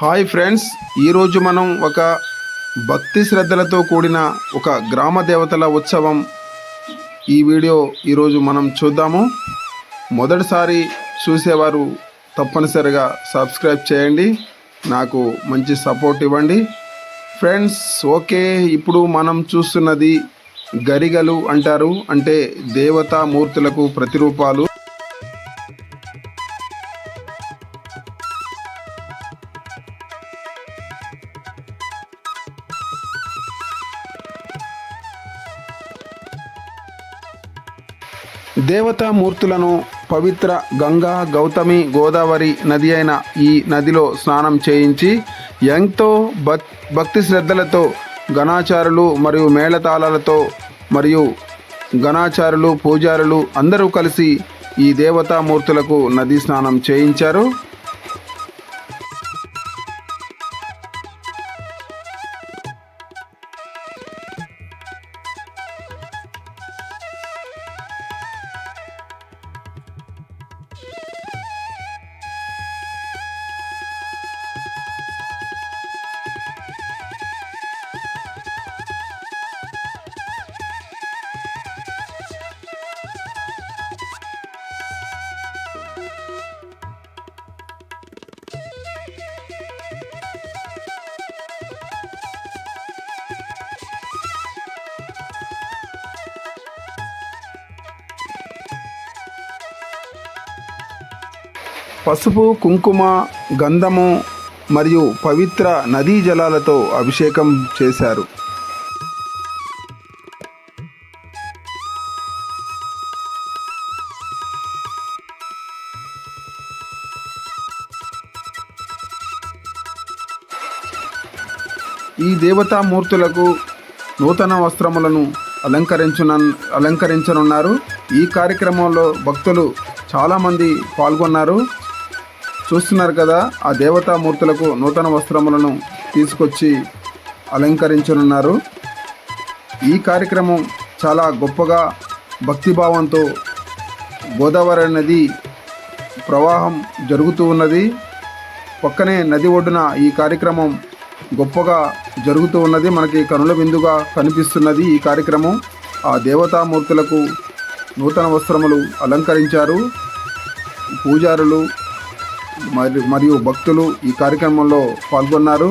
Hi friends ఈరోజు మనం ఒక భక్తి శ్రద్ధలతో కూడిన ఒక గ్రామ దేవతల ఉత్సవం ఈ వీడియో ఈరోజు మనం చూద్దాము. మొదటిసారి చూసేవారు తప్పనిసరిగా సబ్స్క్రైబ్ చేయండి. నాకు మంచి సపోర్ట్ ఇవ్వండి. ఫ్రెండ్స్ ఓకే ఇప్పుడు మనం చూస్తున్నది గరిగలు అంటారు. అంటే దేవతా మూర్తులకు ప్రతిరూపాలు. దేవతామూర్తులను పవిత్ర గంగా గౌతమి గోదావరి నది అయిన ఈ నదిలో స్నానం చేయించి ఎంతో భక్ భక్తి శ్రద్ధలతో గణాచారులు మరియు మేళతాళాలతో మరియు గణాచారులు పూజారులు అందరూ కలిసి ఈ దేవతామూర్తులకు నది స్నానం చేయించారు. పసుపు కుంకుమ గంధము మరియు పవిత్ర నదీ జలాలతో అభిషేకం చేశారు. ఈ దేవతామూర్తులకు నూతన వస్త్రములను అలంకరించున అలంకరించనున్నారు. ఈ కార్యక్రమంలో భక్తులు చాలామంది పాల్గొన్నారు. చూస్తున్నారు కదా ఆ దేవతామూర్తులకు నూతన వస్త్రములను తీసుకొచ్చి అలంకరించనున్నారు. ఈ కార్యక్రమం చాలా గొప్పగా భక్తిభావంతో గోదావరి నది ప్రవాహం జరుగుతూ ఉన్నది. పక్కనే నది ఒడ్డున ఈ కార్యక్రమం గొప్పగా జరుగుతూ ఉన్నది. మనకి కనుల విందుగా కనిపిస్తున్నది ఈ కార్యక్రమం. ఆ దేవతామూర్తులకు నూతన వస్త్రములు అలంకరించారు. పూజారులు మరియు భక్తులు ఈ కార్యక్రమంలో పాల్గొన్నారు.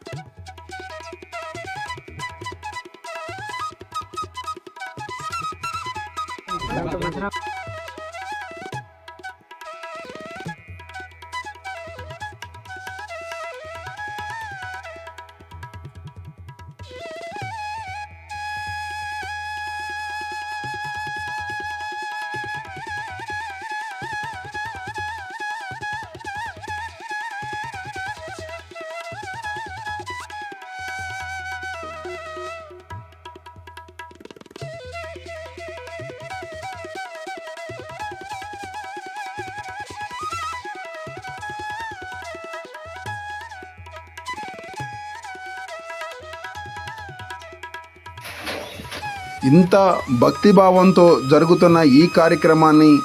ఇంత భక్తిభావంతో జరుగుతున్న ఈ కార్యక్రమాన్ని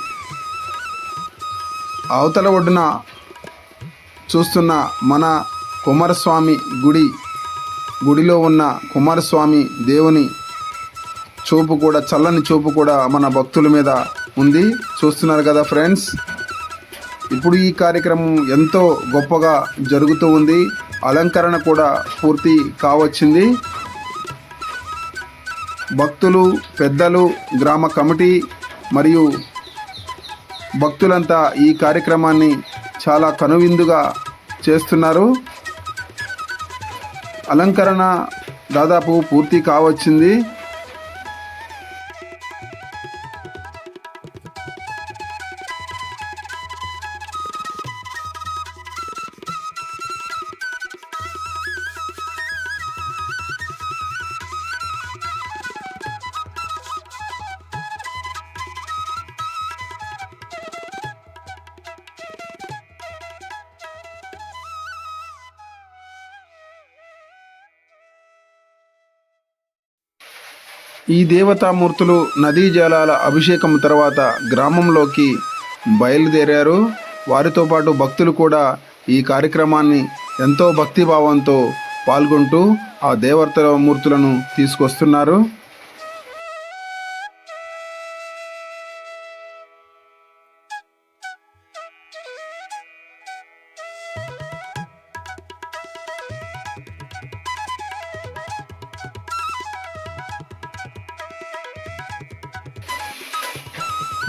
అవతల ఒడ్డున చూస్తున్న మన కుమారస్వామి గుడి గుడిలో ఉన్న కుమారస్వామి దేవుని చూపు కూడా చల్లని చూపు కూడా మన భక్తుల మీద ఉంది. చూస్తున్నారు కదా ఫ్రెండ్స్? ఇప్పుడు ఈ కార్యక్రమం ఎంతో గొప్పగా జరుగుతూ ఉంది. అలంకరణ కూడా పూర్తి కావచ్చింది. భక్తులు పెద్దలు గ్రామ కమిటీ మరియు భక్తులంతా ఈ కార్యక్రమాన్ని చాలా కనువిందుగా చేస్తున్నారు. అలంకరణ దాదాపు పూర్తి కావచ్చింది. ఈ దేవతామూర్తులు నదీ జలాల అభిషేకం తర్వాత గ్రామంలోకి బయలుదేరారు. వారితో పాటు భక్తులు కూడా ఈ కార్యక్రమాన్ని ఎంతో భక్తిభావంతో పాల్గొంటూ ఆ దేవతామూర్తులను తీసుకొస్తున్నారు.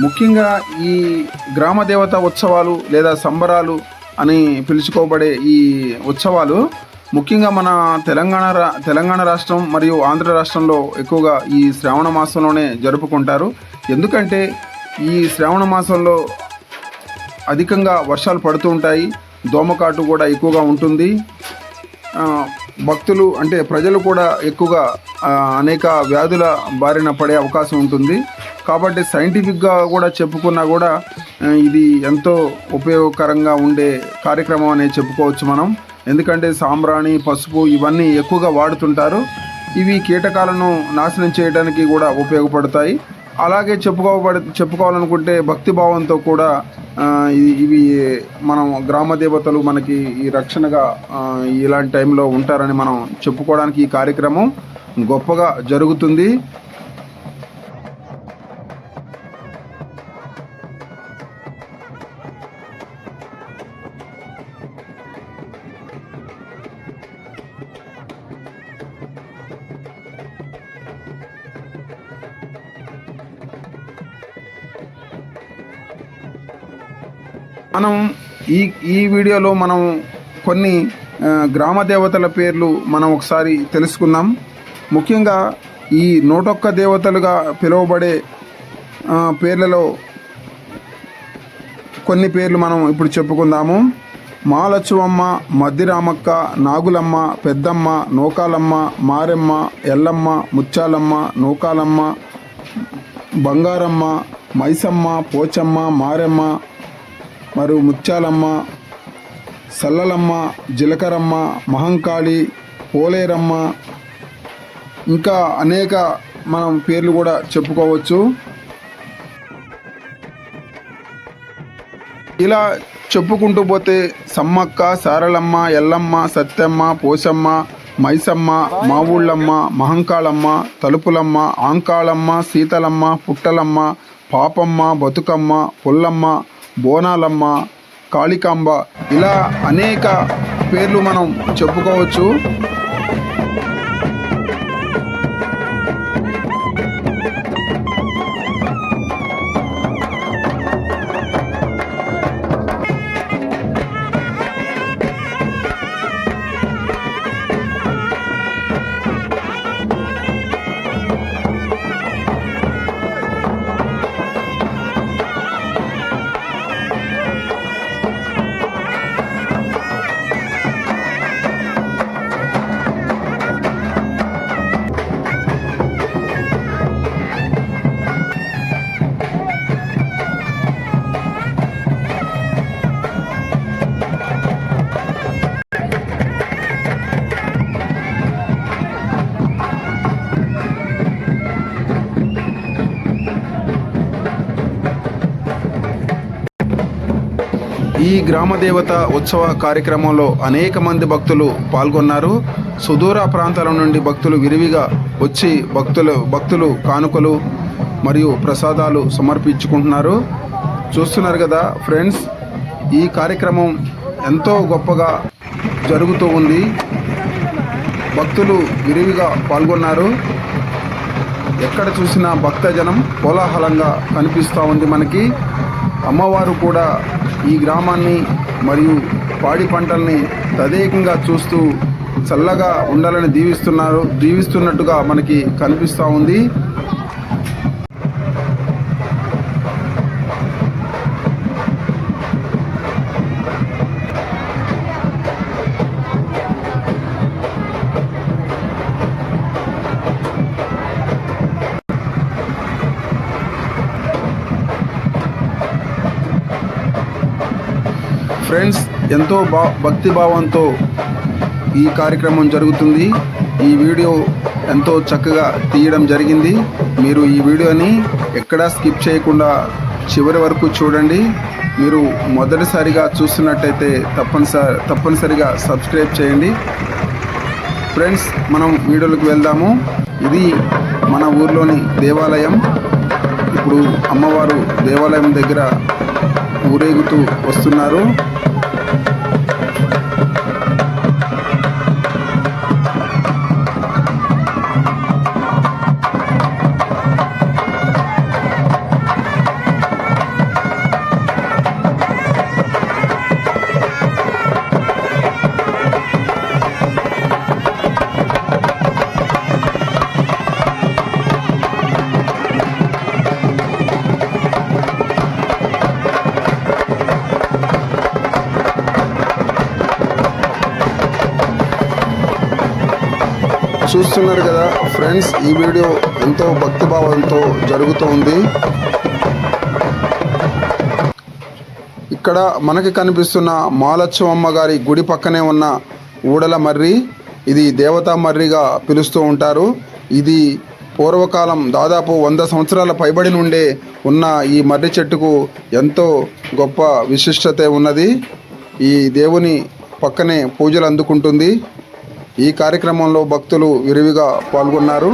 ముఖ్యంగా ఈ గ్రామ దేవత ఉత్సవాలు లేదా సంబరాలు అని పిలుచుకోబడే ఈ ఉత్సవాలు ముఖ్యంగా మన తెలంగాణ రా తెలంగాణ రాష్ట్రం మరియు ఆంధ్ర రాష్ట్రంలో ఎక్కువగా ఈ శ్రావణ మాసంలోనే జరుపుకుంటారు. ఎందుకంటే ఈ శ్రావణ మాసంలో అధికంగా వర్షాలు పడుతూ ఉంటాయి. దోమకాటు కూడా ఎక్కువగా ఉంటుంది. భక్తులు అంటే ప్రజలు కూడా ఎక్కువగా అనేక వ్యాధుల బారిన పడే అవకాశం ఉంటుంది. కాబట్టి సైంటిఫిక్గా కూడా చెప్పుకున్నా కూడా ఇది ఎంతో ఉపయోగకరంగా ఉండే కార్యక్రమం అనేది చెప్పుకోవచ్చు మనం. ఎందుకంటే సాంబ్రాణి పసుపు ఇవన్నీ ఎక్కువగా వాడుతుంటారు. ఇవి కీటకాలను నాశనం చేయడానికి కూడా ఉపయోగపడతాయి. అలాగే చెప్పుకోబడి చెప్పుకోవాలనుకుంటే భక్తి భావంతో కూడా ఇవి మనం గ్రామ దేవతలు మనకి ఈ రక్షణగా ఇలాంటి టైంలో ఉంటారని మనం చెప్పుకోవడానికి ఈ కార్యక్రమం గొప్పగా జరుగుతుంది. మనం ఈ ఈ వీడియోలో మనం కొన్ని గ్రామ దేవతల పేర్లు మనం ఒకసారి తెలుసుకుందాం. ముఖ్యంగా ఈ నూటొక్క దేవతలుగా పిలువబడే పేర్లలో కొన్ని పేర్లు మనం ఇప్పుడు చెప్పుకుందాము. మాలచ్చువమ్మ మద్దిరామక్క నాగులమ్మ పెద్దమ్మ నూకాలమ్మ మారెమ్మ ఎల్లమ్మ ముచ్చాలమ్మ నూకాలమ్మ బంగారమ్మ మైసమ్మ పోచమ్మ మారెమ్మ మరియు ముత్యాలమ్మ సల్లలమ్మ జీలకరమ్మ మహంకాళి పోలేరమ్మ ఇంకా అనేక మనం పేర్లు కూడా చెప్పుకోవచ్చు. ఇలా చెప్పుకుంటూ పోతే సమ్మక్క సారలమ్మ ఎల్లమ్మ సత్యమ్మ పోసమ్మ మైసమ్మ మావుళ్ళమ్మ మహంకాళమ్మ తలుపులమ్మ ఆంకాళమ్మ సీతలమ్మ పుట్టలమ్మ పాపమ్మ బతుకమ్మ పుల్లమ్మ బోనాలమ్మ కాళికాంబ ఇలా అనేక పేర్లు మనం చెప్పుకోవచ్చు. ఈ గ్రామ దేవత ఉత్సవ కార్యక్రమంలో అనేక మంది భక్తులు పాల్గొన్నారు. సుదూర ప్రాంతాల నుండి భక్తులు విరివిగా వచ్చి భక్తులు భక్తులు కానుకలు మరియు ప్రసాదాలు సమర్పించుకుంటున్నారు. చూస్తున్నారు కదా ఫ్రెండ్స్ ఈ కార్యక్రమం ఎంతో గొప్పగా జరుగుతూ ఉంది. భక్తులు విరివిగా పాల్గొన్నారు. ఎక్కడ చూసినా భక్తజనం కోలాహలంగా కనిపిస్తూ ఉంది మనకి. అమ్మవారు కూడా ఈ గ్రామాన్ని మరియు పాడి పంటల్ని తదేకంగా చూస్తూ చల్లగా ఉండాలని దీవిస్తున్నారు దీవిస్తున్నట్టుగా మనకి కనిపిస్తూ ఉంది. ఎంతో బా భక్తి భావంతో ఈ కార్యక్రమం జరుగుతుంది. ఈ వీడియో ఎంతో చక్కగా తీయడం జరిగింది. మీరు ఈ వీడియోని ఎక్కడా స్కిప్ చేయకుండా చివరి వరకు చూడండి. మీరు మొదటిసారిగా చూస్తున్నట్టయితే తప్పనిసరి తప్పనిసరిగా సబ్స్క్రైబ్ చేయండి. ఫ్రెండ్స్ మనం వీడియోలకు వెళ్దాము. ఇది మన ఊర్లోని దేవాలయం. ఇప్పుడు అమ్మవారు దేవాలయం దగ్గర ఊరేగుతూ వస్తున్నారు. చూస్తున్నారు కదా ఫ్రెండ్స్ ఈ వీడియో ఎంతో భక్తిభావంతో జరుగుతూ ఉంది ఇక్కడ మనకి కనిపిస్తున్న మాలచ్చవమ్మ గారి గుడి పక్కనే ఉన్న ఊడల మర్రి ఇది దేవతా మర్రిగా పిలుస్తూ ఉంటారు. ఇది పూర్వకాలం దాదాపు వంద సంవత్సరాల పైబడి నుండే ఉన్న ఈ మర్రి చెట్టుకు ఎంతో గొప్ప విశిష్టత ఉన్నది. ఈ దేవుని పక్కనే పూజలు అందుకుంటుంది. ఈ కార్యక్రమంలో భక్తులు విరివిగా పాల్గొన్నారు.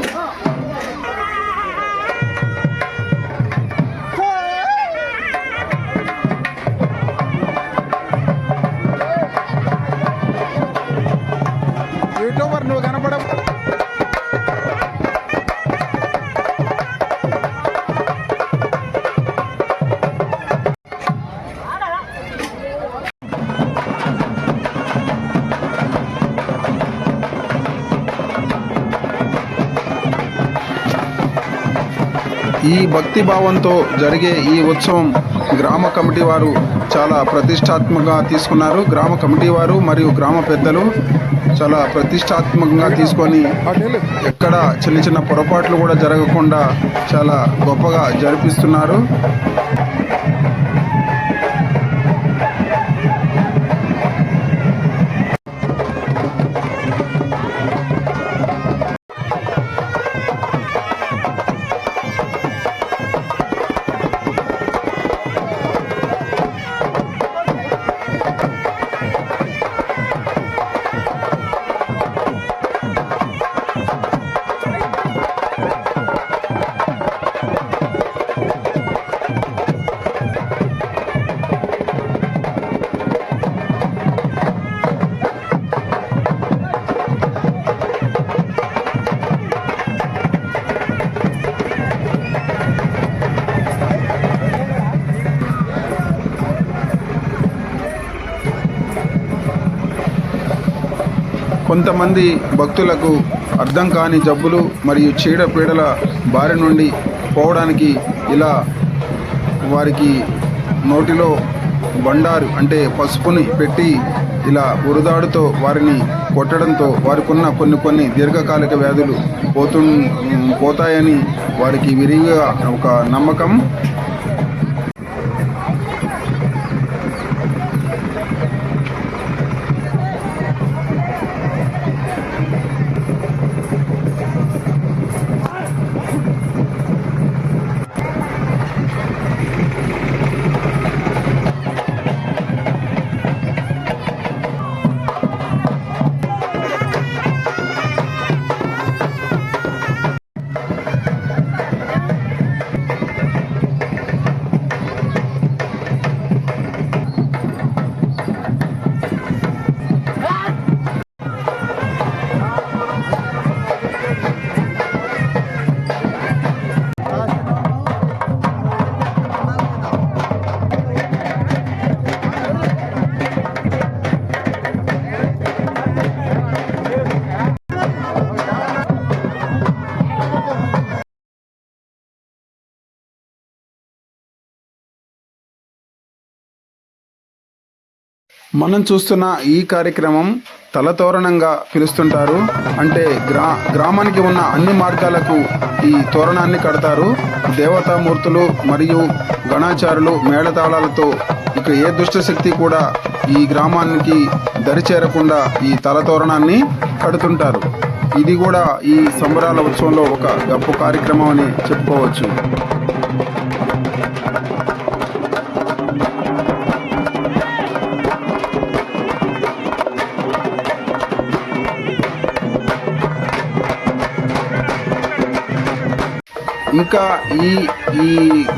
ఈ భక్తి భావంతో జరిగే ఈ ఉత్సవం గ్రామ కమిటీ వారు చాలా ప్రతిష్టాత్మకంగా తీసుకున్నారు. గ్రామ కమిటీ వారు మరియు గ్రామ పెద్దలు చాలా ప్రతిష్టాత్మకంగా తీసుకొని ఎక్కడ చిన్న చిన్న పొరపాట్లు కూడా జరగకుండా చాలా గొప్పగా జరిపిస్తున్నారు. కొంతమంది భక్తులకు అర్థం కాని జబ్బులు మరియు చీడపీడల బారి నుండి పోవడానికి ఇలా వారికి నోటిలో బండారు అంటే పసుపుని పెట్టి ఇలా ఉరుదాడుతో వారిని కొట్టడంతో వారికున్న కొన్ని కొన్ని దీర్ఘకాలిక వ్యాధులు పోతు పోతాయని వారికి విరివిగా ఒక నమ్మకం. మనం చూస్తున్న ఈ కార్యక్రమం తలతోరణంగా పిలుస్తుంటారు. అంటే గ్రా గ్రామానికి ఉన్న అన్ని మార్గాలకు ఈ తోరణాన్ని కడతారు. దేవతామూర్తులు మరియు గణాచారులు మేళతాళాలతో ఇక ఏ దుష్టశక్తి కూడా ఈ గ్రామానికి దరిచేరకుండా ఈ తలతోరణాన్ని కడుతుంటారు. ఇది కూడా ఈ సంబరాల ఉత్సవంలో ఒక గొప్ప కార్యక్రమం అని చెప్పుకోవచ్చు. ఇంకా ఈ ఈ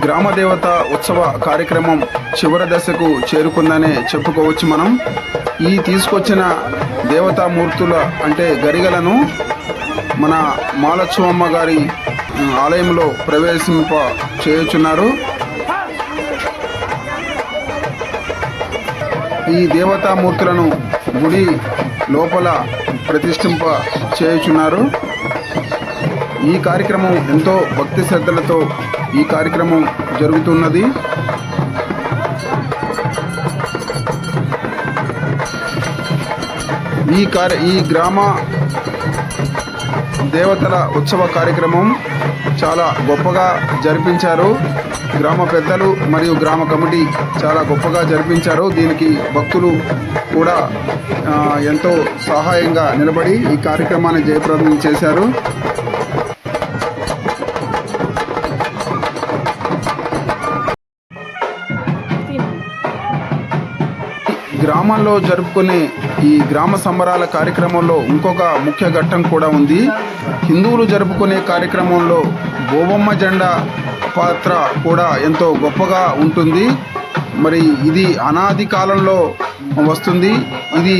గ్రామ దేవత ఉత్సవ కార్యక్రమం చివరి దశకు చేరుకుందనే చెప్పుకోవచ్చు మనం. ఈ తీసుకొచ్చిన దేవతామూర్తుల అంటే గరిగలను మన మాలచ్చువమ్మ గారి ఆలయంలో ప్రవేశింప చేయుచున్నారు. ఈ దేవతామూర్తులను గుడి లోపల ప్రతిష్ఠింప చేయుచున్నారు. ఈ కార్యక్రమం ఎంతో భక్తి శ్రద్ధలతో ఈ కార్యక్రమం జరుగుతున్నది. ఈ కార్య ఈ గ్రామ దేవతల ఉత్సవ కార్యక్రమం చాలా గొప్పగా జరిపించారు. గ్రామ పెద్దలు మరియు గ్రామ కమిటీ చాలా గొప్పగా జరిపించారు. దీనికి భక్తులు కూడా ఎంతో సహాయంగా నిలబడి ఈ కార్యక్రమాన్ని జయప్రదం చేశారు. గ్రామంలో జరుపుకునే ఈ గ్రామ సంబరాల కార్యక్రమంలో ఇంకొక ముఖ్య ఘట్టం కూడా ఉంది. హిందువులు జరుపుకునే కార్యక్రమంలో గోబమ్మ జెండా పాత్ర కూడా ఎంతో గొప్పగా ఉంటుంది. మరి ఇది అనాది కాలంలో వస్తుంది. ఇది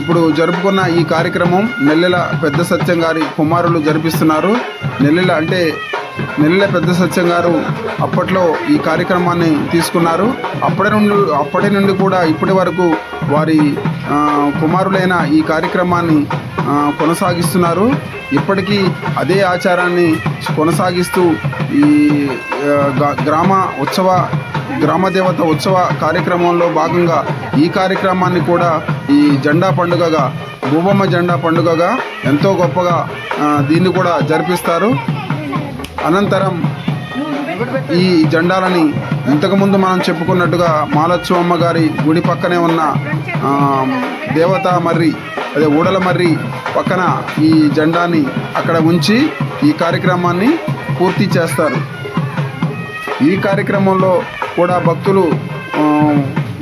ఇప్పుడు జరుపుకున్న ఈ కార్యక్రమం నెల్లెల పెద్ద సత్యం గారి కుమారులు జరిపిస్తున్నారు. నెల్లెల అంటే నెల్లె పెద్ద సత్యం గారు అప్పట్లో ఈ కార్యక్రమాన్ని తీసుకున్నారు. అప్పటి నుండి అప్పటి నుండి కూడా ఇప్పటి వరకు వారి కుమారులైన ఈ కార్యక్రమాన్ని కొనసాగిస్తున్నారు. ఇప్పటికీ అదే ఆచారాన్ని కొనసాగిస్తూ ఈ గ- గ్రామ ఉత్సవ గ్రామ దేవత ఉత్సవ కార్యక్రమంలో భాగంగా ఈ కార్యక్రమాన్ని కూడా ఈ జెండా పండుగగా భూబొమ్మ జెండా పండుగగా ఎంతో గొప్పగా దీన్ని కూడా జరిపిస్తారు. అనంతరం ఈ జెండాలని ఇంతకుముందు మనం చెప్పుకున్నట్టుగా మాలచ్చువమ్మ గారి గుడి పక్కనే ఉన్న దేవతా మర్రి అదే ఊడల మర్రి పక్కన ఈ జెండాని అక్కడ ఉంచి ఈ కార్యక్రమాన్ని పూర్తి చేస్తారు. ఈ కార్యక్రమంలో కూడా భక్తులు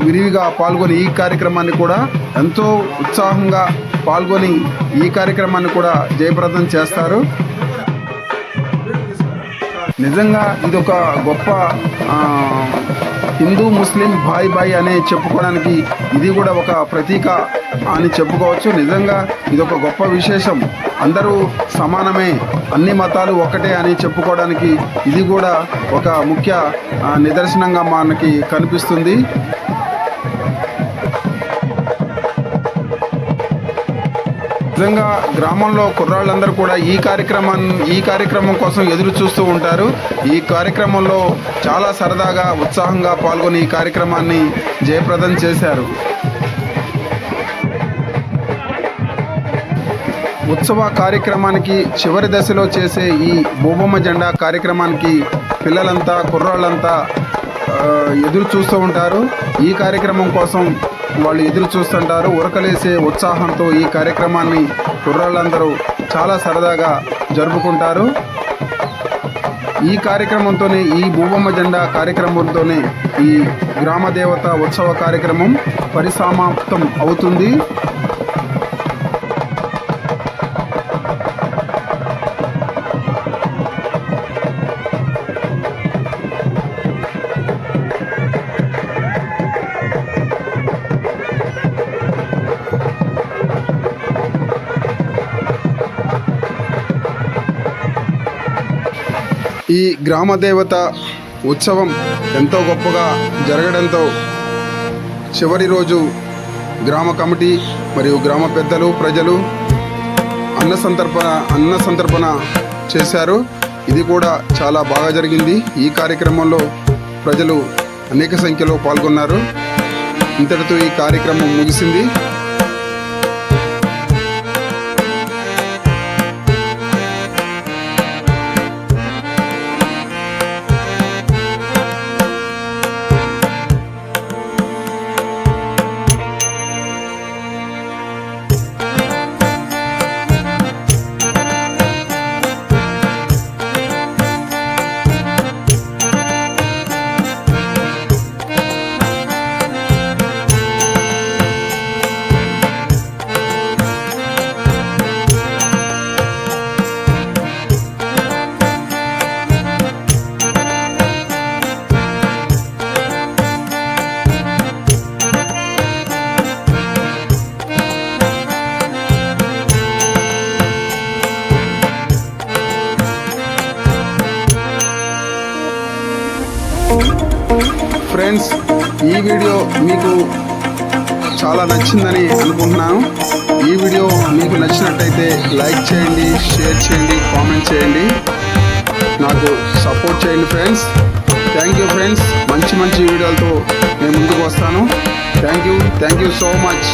విరివిగా పాల్గొని ఈ కార్యక్రమాన్ని కూడా ఎంతో ఉత్సాహంగా పాల్గొని ఈ కార్యక్రమాన్ని కూడా జయప్రదం చేస్తారు. నిజంగా ఇది ఒక గొప్ప హిందూ ముస్లిం బాయ్ బాయ్ అనే చెప్పుకోవడానికి ఇది కూడా ఒక ప్రతీక అని చెప్పుకోవచ్చు. నిజంగా ఇది ఒక గొప్ప విశేషం. అందరూ సమానమే అన్ని మతాలు ఒకటే అని చెప్పుకోవడానికి ఇది కూడా ఒక ముఖ్య నిదర్శనంగా మనకి కనిపిస్తుంది. నిజంగా గ్రామంలో కుర్రాళ్ళందరూ కూడా ఈ కార్యక్రమాన్ని ఈ కార్యక్రమం కోసం ఎదురు చూస్తూ ఉంటారు. ఈ కార్యక్రమంలో చాలా సరదాగా ఉత్సాహంగా పాల్గొని ఈ కార్యక్రమాన్ని జయప్రదం చేశారు. ఉత్సవ కార్యక్రమానికి చివరి దశలో చేసే ఈ భూబొమ్మ జెండా కార్యక్రమానికి పిల్లలంతా కుర్రాళ్ళంతా ఎదురు చూస్తూ ఉంటారు. ఈ కార్యక్రమం కోసం వాళ్ళు ఎదురు చూస్తుంటారు. ఉరకలేసే ఉత్సాహంతో ఈ కార్యక్రమాన్ని కుర్రాళ్ళందరూ చాలా సరదాగా జరుపుకుంటారు. ఈ కార్యక్రమంతోనే ఈ భూబొమ్మ జెండా కార్యక్రమంతోనే ఈ గ్రామదేవత ఉత్సవ కార్యక్రమం పరిసమాప్తం అవుతుంది. ఈ గ్రామ దేవత ఉత్సవం ఎంతో గొప్పగా జరగడంతో చివరి రోజు గ్రామ కమిటీ మరియు గ్రామ పెద్దలు ప్రజలు అన్న సంతర్పణ అన్న సంతర్పణ చేశారు. ఇది కూడా చాలా బాగా జరిగింది. ఈ కార్యక్రమంలో ప్రజలు అనేక సంఖ్యలో పాల్గొన్నారు. ఇంతటితో ఈ కార్యక్రమం ముగిసింది. ఫ్రెండ్స్ ఈ వీడియో మీకు చాలా నచ్చిందని అనుకుంటున్నాను. ఈ వీడియో మీకు నచ్చినట్టయితే లైక్ చేయండి షేర్ చేయండి కామెంట్ చేయండి. నాకు సపోర్ట్ చేయండి ఫ్రెండ్స్. Thank you friends. మంచి మంచి వీడియోలతో నేను ముందుకు వస్తాను. Thank you. Thank you so much.